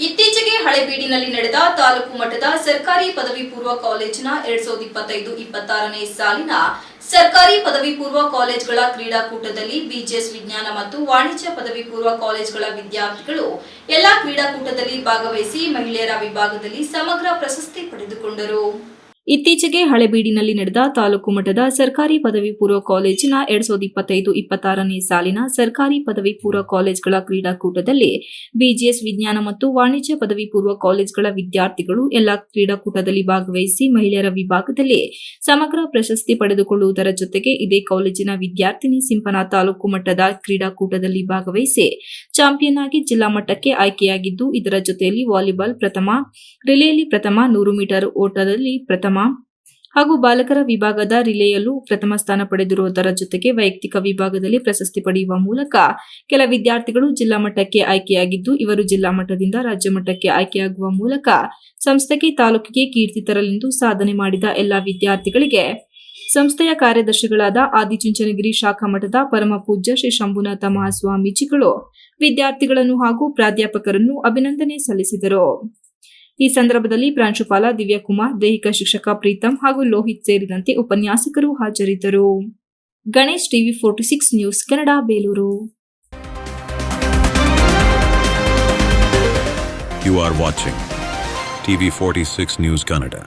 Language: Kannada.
ಇತ್ತೀಚೆಗೆ ಹಳೆಬೀಡಿನಲ್ಲಿ ನಡೆದ ತಾಲೂಕು ಮಟ್ಟದ ಸರ್ಕಾರಿ ಪದವಿ ಪೂರ್ವ ಕಾಲೇಜಿನ ಎರಡ್ ಸಾವಿರದ ಇಪ್ಪತ್ತೈದು ಇಪ್ಪತ್ತಾರನೇ ಸಾಲಿನ ಸರ್ಕಾರಿ ಪದವಿ ಪೂರ್ವ ಕಾಲೇಜ್ಗಳ ಕ್ರೀಡಾಕೂಟದಲ್ಲಿ ಬಿಜಿಎಸ್ ವಿಜ್ಞಾನ ಮತ್ತು ವಾಣಿಜ್ಯ ಪದವಿ ಪೂರ್ವ ಕಾಲೇಜ್ಗಳ ವಿದ್ಯಾರ್ಥಿಗಳು ಎಲ್ಲಾ ಕ್ರೀಡಾಕೂಟದಲ್ಲಿ ಭಾಗವಹಿಸಿ ಮಹಿಳೆಯರ ವಿಭಾಗದಲ್ಲಿ ಸಮಗ್ರ ಪ್ರಶಸ್ತಿ ಪಡೆದುಕೊಂಡರು. ಇತ್ತೀಚೆಗೆ ಹಳೆಬೀಡಿನಲ್ಲಿ ನಡೆದ ತಾಲೂಕು ಮಟ್ಟದ ಸರ್ಕಾರಿ ಪದವಿ ಪೂರ್ವ ಕಾಲೇಜಿನ ಎರಡ್ ಸಾವಿರದ ಇಪ್ಪತ್ತೈದು ಇಪ್ಪತ್ತಾರನೇ ಸಾಲಿನ ಸರ್ಕಾರಿ ಪದವಿ ಪೂರ್ವ ಕಾಲೇಜ್ಗಳ ಕ್ರೀಡಾಕೂಟದಲ್ಲಿ ಬಿಜಿಎಸ್ ವಿಜ್ಞಾನ ಮತ್ತು ವಾಣಿಜ್ಯ ಪದವಿ ಪೂರ್ವ ಕಾಲೇಜ್ಗಳ ವಿದ್ಯಾರ್ಥಿಗಳು ಎಲ್ಲಾ ಕ್ರೀಡಾಕೂಟದಲ್ಲಿ ಭಾಗವಹಿಸಿ ಮಹಿಳೆಯರ ವಿಭಾಗದಲ್ಲಿ ಸಮಗ್ರ ಪ್ರಶಸ್ತಿ ಪಡೆದುಕೊಳ್ಳುವುದರ ಜೊತೆಗೆ ಇದೇ ಕಾಲೇಜಿನ ವಿದ್ಯಾರ್ಥಿನಿ ಸಿಂಪನ ತಾಲೂಕು ಮಟ್ಟದ ಕ್ರೀಡಾಕೂಟದಲ್ಲಿ ಭಾಗವಹಿಸಿ ಚಾಂಪಿಯನ್ ಆಗಿ ಜಿಲ್ಲಾ ಮಟ್ಟಕ್ಕೆ ಆಯ್ಕೆಯಾಗಿದ್ದು, ಇದರ ಜೊತೆಯಲ್ಲಿ ವಾಲಿಬಾಲ್ ಪ್ರಥಮ ರಿಲೆಯಲ್ಲಿ ಪ್ರಥಮ, ನೂರು ಮೀಟರ್ ಓಟದಲ್ಲಿ ಪ್ರಥಮ ಹಾಗೂ ಬಾಲಕರ ವಿಭಾಗದ ರಿಲೆಯಲ್ಲೂ ಪ್ರಥಮ ಸ್ಥಾನ ಪಡೆದಿರುವುದರ ಜೊತೆಗೆ ವೈಯಕ್ತಿಕ ವಿಭಾಗದಲ್ಲಿ ಪ್ರಶಸ್ತಿ ಪಡೆಯುವ ಮೂಲಕ ಕೆಲ ವಿದ್ಯಾರ್ಥಿಗಳು ಜಿಲ್ಲಾ ಮಟ್ಟಕ್ಕೆ ಆಯ್ಕೆಯಾಗಿದ್ದು, ಇವರು ಜಿಲ್ಲಾ ಮಟ್ಟದಿಂದ ರಾಜ್ಯ ಮಟ್ಟಕ್ಕೆ ಆಯ್ಕೆಯಾಗುವ ಮೂಲಕ ಸಂಸ್ಥೆಗೆ ತಾಲೂಕಿಗೆ ಕೀರ್ತಿ ತರಲೆಂದು ಸಾಧನೆ ಮಾಡಿದ ಎಲ್ಲ ವಿದ್ಯಾರ್ಥಿಗಳಿಗೆ ಸಂಸ್ಥೆಯ ಕಾರ್ಯದರ್ಶಿಗಳಾದ ಆದಿಚುಂಚನಗಿರಿ ಶಾಖಾ ಮಠದ ಪರಮ ಪೂಜ್ಯ ಶ್ರೀ ಶಂಭುನಾಥ ಮಹಾಸ್ವಾಮೀಜಿಗಳು ವಿದ್ಯಾರ್ಥಿಗಳನ್ನು ಹಾಗೂ ಪ್ರಾಧ್ಯಾಪಕರನ್ನು ಅಭಿನಂದನೆ ಸಲ್ಲಿಸಿದರು. ಈ ಸಂದರ್ಭದಲ್ಲಿ ಪ್ರಾಂಶುಪಾಲ ದಿವ್ಯಕುಮಾರ್, ದೈಹಿಕ ಶಿಕ್ಷಕ ಪ್ರೀತಂ ಹಾಗೂ ಲೋಹಿತ್ ಸೇರಿದಂತೆ ಉಪನ್ಯಾಸಕರು ಹಾಜರಿದ್ದರು Ganesh TV forty six news, Kannada, Belur You are watching TV46 News Kannada.